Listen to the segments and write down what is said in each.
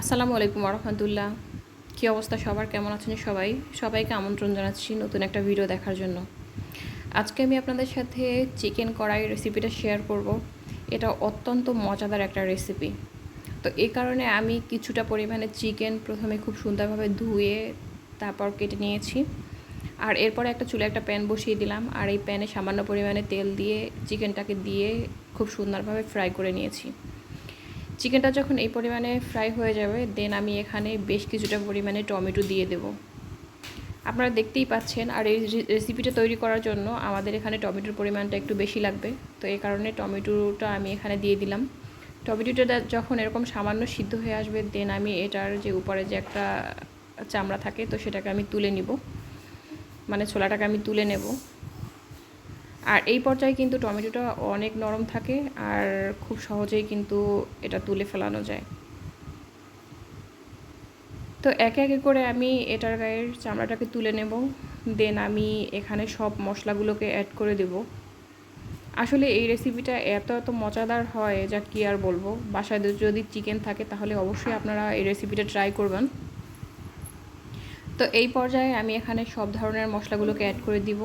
আসসালামু আলাইকুম রহমতুল্লাহ কী অবস্থা সবার? কেমন আছেন সবাই? সবাইকে আমন্ত্রণ জানাচ্ছি নতুন একটা ভিডিও দেখার জন্য। আজকে আমি আপনাদের সাথে চিকেন কড়াই রেসিপিটা শেয়ার করব। এটা অত্যন্ত মজাদার একটা রেসিপি তো এই কারণে আমি কিছুটা পরিমাণে চিকেন প্রথমে খুব সুন্দরভাবে ধুয়ে তারপর কেটে নিয়েছি। আর এরপরে একটা চুলে একটা প্যান বসিয়ে দিলাম। আর এই প্যানে সামান্য পরিমাণে তেল দিয়ে চিকেনটাকে দিয়ে খুব সুন্দরভাবে ফ্রাই করে নিয়েছি। চিকেনটা যখন এই পরিমাণে ফ্রাই হয়ে যাবে দেন আমি এখানে বেশ কিছুটা পরিমাণে টমেটো দিয়ে দেব। আপনারা দেখতেই পাচ্ছেন, আর এই রেসিপিটা তৈরি করার জন্য আমাদের এখানে টমেটোর পরিমাণটা একটু বেশি লাগবে। তো এই কারণে টমেটোটা আমি এখানে দিয়ে দিলাম। টমেটোটা যখন এরকম সামান্য সিদ্ধ হয়ে আসবে দেন আমি এটার যে উপরে যে একটা চামড়া থাকে, তো সেটাকে আমি তুলে নিব। মানে ছোলাটাকে আমি তুলে নেব। আর এই পর্যায়ে কিন্তু টমেটোটা অনেক নরম থাকে আর খুব সহজেই কিন্তু এটা তুলে ফেলানো যায়। তো একে একে করে আমি এটার গায়ের চামড়াটাকে তুলে নেব, দেন আমি এখানে সব মশলাগুলোকে অ্যাড করে দেব। আসলে এই রেসিপিটা এত এত মজাদার হয় যা কি আর বলব? বাসায় যদি চিকেন থাকে তাহলে অবশ্যই আপনারা এই রেসিপিটা ট্রাই করবেন। তো এই পর্যায়ে আমি এখানে সব ধরনের মশলাগুলোকে অ্যাড করে দিব।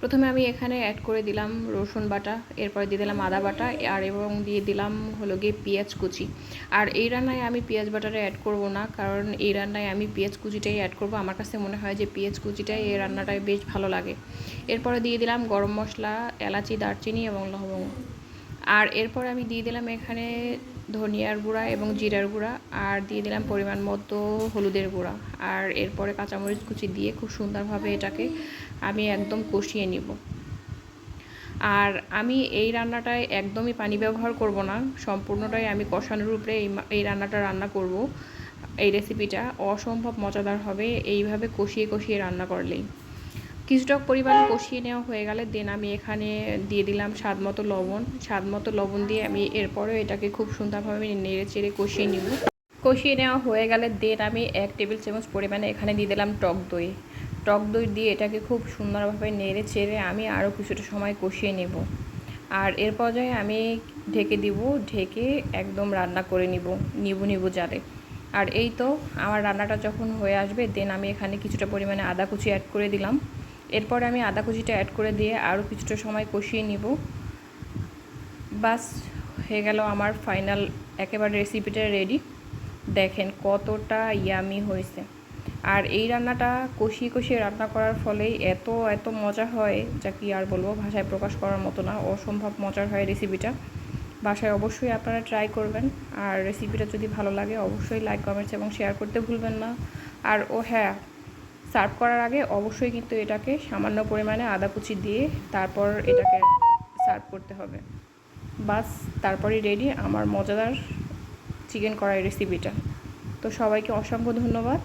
প্রথমে আমি এখানে অ্যাড করে দিলাম রসুন বাটা, এরপরে দিয়ে দিলাম আদা বাটা, আর এবং দিয়ে দিলাম হলো গিয়ে পেঁয়াজ কুচি। আর এই রান্নায় আমি পেঁয়াজ বাটাটা অ্যাড করব না, কারণ এই রান্নায় আমি পেঁয়াজ কুচিটাই অ্যাড করব। আমার কাছে মনে হয় যে পেঁয়াজ কুচিটাই এই রান্নাটায় বেশ ভালো লাগে। এরপরে দিয়ে দিলাম গরম মশলা, এলাচি, দারচিনি এবং লবঙ্গ। আর এরপর আমি দিয়ে দিলাম এখানে ধনিয়ার গুঁড়া এবং জিরার গুঁড়া, আর দিয়ে দিলাম পরিমাণ মতো হলুদের গুঁড়া। আর এরপরে কাঁচামরিচ কুচি দিয়ে খুব সুন্দরভাবে এটাকে আমি একদম কষিয়ে নিব। আর আমি এই রান্নাটায় একদমই পানি ব্যবহার করব না, সম্পূর্ণটাই আমি কষানোর উপরে এই এই রান্নাটা রান্না করব। এই রেসিপিটা অসম্ভব মজাদার হবে, এইভাবে কষিয়ে কষিয়ে রান্না করলেই। কিছুটা পরিমাণে কষিয়ে নেওয়া হয়ে গেলে দেন আমি এখানে দিয়ে দিলাম স্বাদ মতো লবণ। স্বাদ মতো লবণ দিয়ে আমি এরপরেও এটাকে খুব সুন্দরভাবে নেড়ে চেড়ে কষিয়ে নিব। কষিয়ে নেওয়া হয়ে গেলে দেন আমি এক টেবিল চামচ পরিমাণে এখানে দিয়ে দিলাম টক দই। টক দই দিয়ে এটাকে খুব সুন্দরভাবে নেড়ে চেড়ে আমি আরও কিছুটা সময় কষিয়ে নেব। আর এর পর্যায়ে আমি ঢেকে দিব, ঢেকে একদম রান্না করে নিব, নিবু নিবু জালে আর এই তো আমার রান্নাটা যখন হয়ে আসবে, দেন আমি এখানে কিছুটা পরিমাণে আদা কুচি অ্যাড করে দিলাম। এরপর আমি আদা কুচিটা অ্যাড করে দিয়ে আরও কিছুটা সময় কষিয়ে নিব। বাস, হয়ে গেল আমার ফাইনাল একেবারে রেসিপিটা রেডি দেখেন কতটা ইয়ামি হয়েছে। আর এই রান্নাটা কষিয়ে কষিয়ে রান্না করার ফলেই এত এত মজা হয় যা কি আর বলব, ভাষায় প্রকাশ করার মতো না, অসম্ভব মজার হয় রেসিপিটা বাসায় অবশ্যই আপনারা ট্রাই করবেন। আর রেসিপিটা যদি ভালো লাগে, অবশ্যই লাইক কমেন্টস এবং শেয়ার করতে ভুলবেন না। আর ও হ্যাঁ সার্ভ করার আগে অবশ্যই কিন্তু এটাকে সামান্য পরিমাণে আদা কুচি দিয়ে তারপর এটাকে সার্ভ করতে হবে। বাস, তারপরেই রেডি আমার মজাদার চিকেন কড়াই রেসিপিটা তো সবাইকে অসংখ্য ধন্যবাদ।